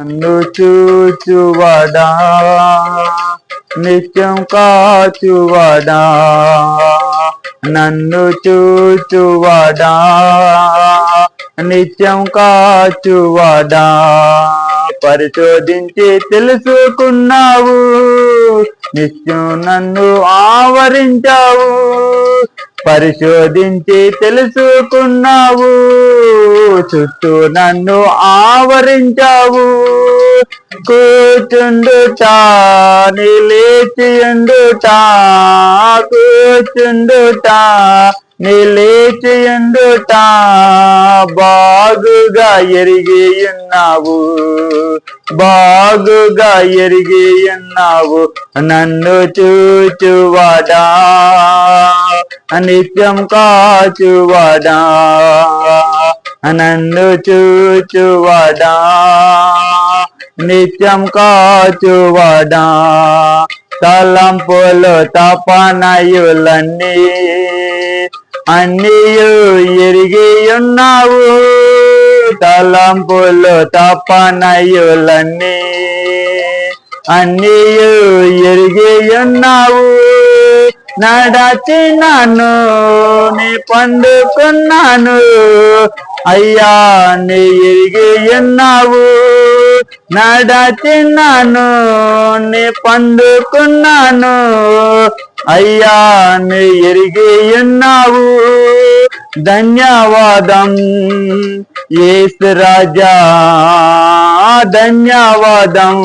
నన్ను చూచువడా? నిత్యం కాచువడా? నన్ను చూచువడా? నిత్యం కాచువడా? పరిశోధించి తెలుసుకున్నావు నిత్యం నన్ను ఆవరించావు. పరిశోధించి తెలుసుకున్నావు. చుట్టూ నన్ను ఆవరించావు. కూర్చుండుట నిలిచియుండుటా కూర్చుండుట నిలేచియుండుట బాగుగా ఎరిగియున్నావు. బాగుగా ఎరిగియున్నావు. నన్ను చూచువాడా. నిత్యం కాచువాడా. నన్ను చూచువాడా. నిత్యం కాచువాడా. తలంపులు తపనయులన్నీ అన్నీయు ఎరిగి ఉన్నావు తలంపులు తపనయులన్నీ అన్నీయు ఎరిగి ఉన్నావు నడచినాను నీ పండుకున్నాను. అయ్యా నీ ఎరిగి ఉన్నావు నడచినాను నీ పండుకున్నాను. అయ్యా నీ ఎరిగి ఉన్నావు ధన్యవాదం ఏసు రాజా ధన్యవాదం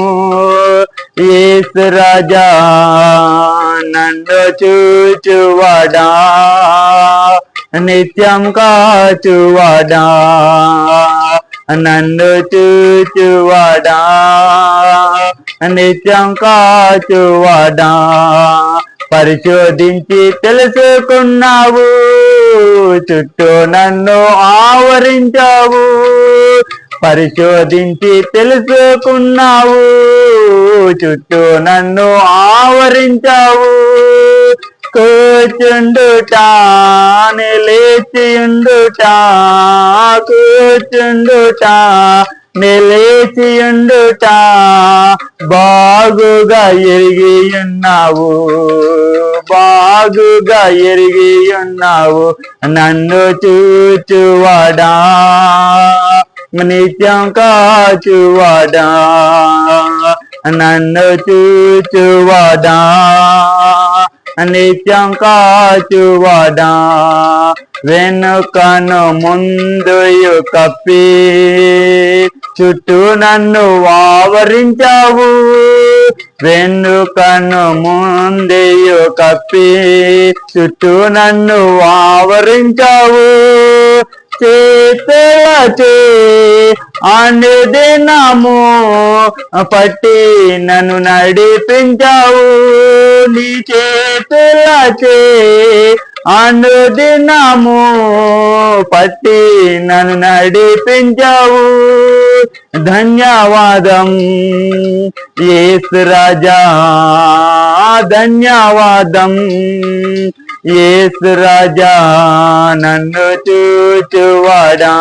ఏసు రాజా నన్ను చూచువాడా నిత్యం కాచువాడా నన్ను చూచువాడా నిత్యం కాచువాడా పరిశోధించి తెలుసుకున్నావు. చుట్టూ నన్ను ఆవరించావు. పరిశోధించి తెలుసుకున్నావు. చుట్టూ నన్ను ఆవరించావు. కూర్చుండుట నిలేచియుండుట కూర్చుండుట నిలేచియుండుట బాగుగా ఎరిగి ఉన్నావు బాగుగా ఎరిగి ఉన్నావు నన్ను చూచువాడా నిత్యం కాచువాడా నన్ను చూచువాడా నిత్యం కాచువాడా వెనుకను ముందు కప్పి చుట్టూ నన్ను ఆవరించావు. వెనుకను ముందేయు కప్పి చుట్టూ నన్ను ఆవరించావు. చేతులచే అనుదినము పట్టి నన్ను నడిపించావు. నీ చేతులచే అనుదినము పట్టి నన్ను నడిపించావు. ధన్యవాదం. ఏసు రాజా ధన్యవాదం. ఏసు రాజా నన్ను చూచువాడా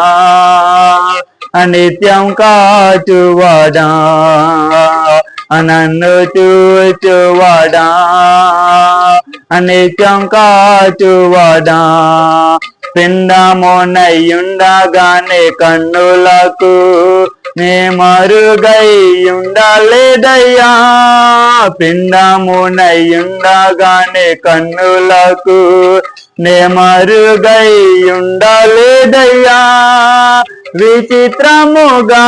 అనిత్యం కాచువాడా. నన్ను చూచువాడా నిత్యం కాచువాడా పిండమునయుండగానే కన్నులకు నే మరుగై ఉండలేదయ్యా పిండమునయుండగానే కన్నులకు నే మరుగై విచిత్రముగా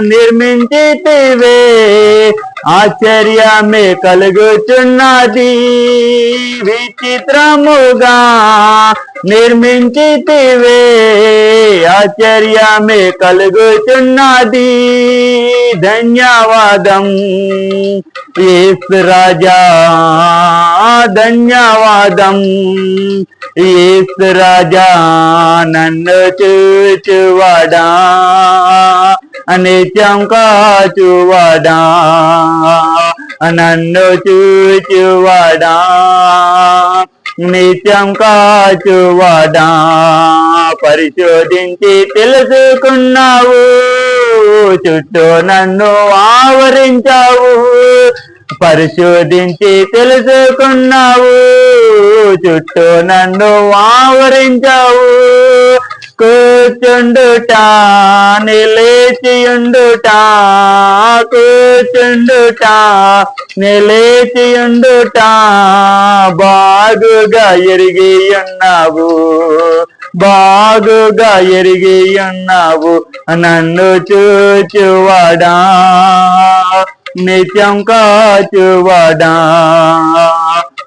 నిర్మించితివే. ఆశ్చర్యమే కలుగుచున్నది. విచిత్రముగా నిర్మించితివే. ఆశ్చర్యమే కలుగుచున్నది. ధన్యవాదం. ఏసు రాజా ధన్యవాదం. ఈస్ రాజా నన్ను చూచువాడా? నిత్యం కాచువాడా? నన్ను చూచువాడా? నిత్యం కాచువాడా? పరిశోధించి తెలుసుకున్నావు చుట్టూ నన్ను ఆవరించావు పరిశోధించి తెలుసుకున్నావు చుట్టూ నన్ను ఆవరించావు. కూర్చుండుట నిలేచియుండుట కూర్చుండుట నిలేచియుండుట బాగుగా ఎరిగి ఉన్నావు బాగుగా ఎరిగి ఉన్నావు నన్ను చూచువాడా. నిత్యం కాచువాడా.